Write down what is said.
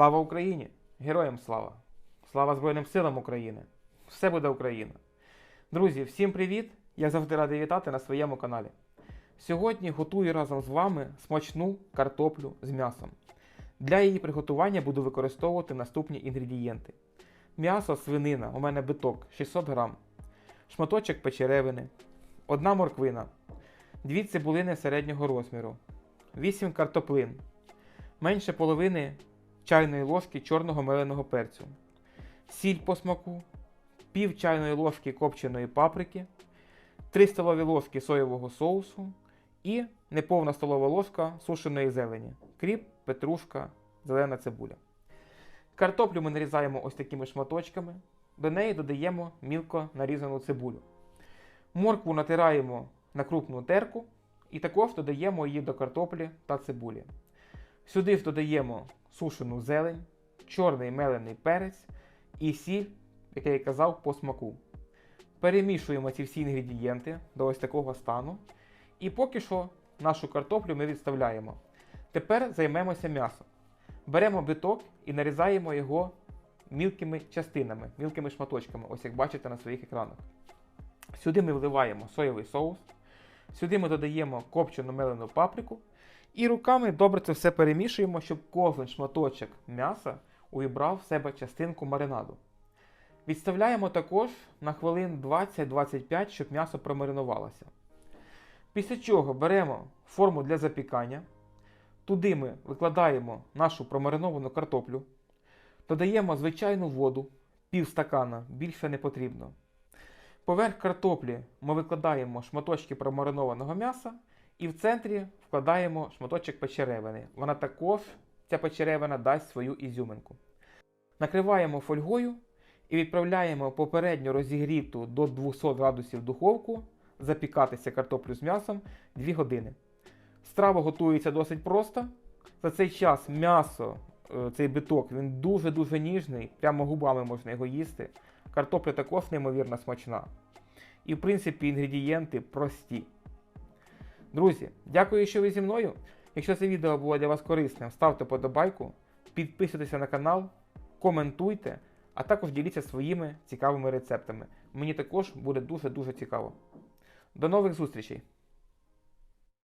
Слава Україні! Героям слава! Слава Збройним силам України! Все буде Україна! Друзі, всім привіт! Я завжди радий вітати на своєму каналі. Сьогодні готую разом з вами смачну картоплю з м'ясом. Для її приготування буду використовувати наступні інгредієнти: м'ясо свинина, у мене биток 600 грам, шматочок печеревини, одна морквина, дві цибулини середнього розміру, 8 картоплин, менше половини чайної ложки чорного меленого перцю, сіль по смаку, пів чайної ложки копченої паприки, 3 столові ложки соєвого соусу і неповна столова ложка сушеної зелені, кріп, петрушка, зелена цибуля. Картоплю ми нарізаємо ось такими шматочками. До неї додаємо мілко нарізану цибулю. Моркву натираємо на крупну терку і також додаємо її до картоплі та цибулі. Сюди додаємо сушену зелень, чорний мелений перець і сіль, як я і казав, по смаку. Перемішуємо ці всі інгредієнти до ось такого стану. І поки що нашу картоплю ми відставляємо. Тепер займемося м'ясом. Беремо биток і нарізаємо його мілкими частинами, мілкими шматочками, ось як бачите на своїх екранах. Сюди ми вливаємо соєвий соус, сюди ми додаємо копчену мелену паприку. І руками добре це все перемішуємо, щоб кожен шматочок м'яса увібрав в себе частинку маринаду. Відставляємо також на хвилин 20-25, щоб м'ясо промаринувалося. Після чого беремо форму для запікання. Туди ми викладаємо нашу промариновану картоплю, додаємо звичайну воду, пів стакана, більше не потрібно. Поверх картоплі ми викладаємо шматочки промаринованого м'яса і в центрі вкладаємо шматочок печеревини. Вона також, ця печеревина, дасть свою ізюминку. Накриваємо фольгою і відправляємо попередньо розігріту до 200 градусів духовку запікатися картоплю з м'ясом 2 години. Страва готується досить просто. За цей час м'ясо, е, цей биток, він дуже-дуже ніжний, прямо губами можна його їсти. Картопля також неймовірно смачна. І, в принципі, інгредієнти прості. Друзі, дякую, що ви зі мною. Якщо це відео було для вас корисним, ставте подобайку, підписуйтесь на канал, коментуйте, а також діліться своїми цікавими рецептами. Мені також буде дуже-дуже цікаво. До нових зустрічей!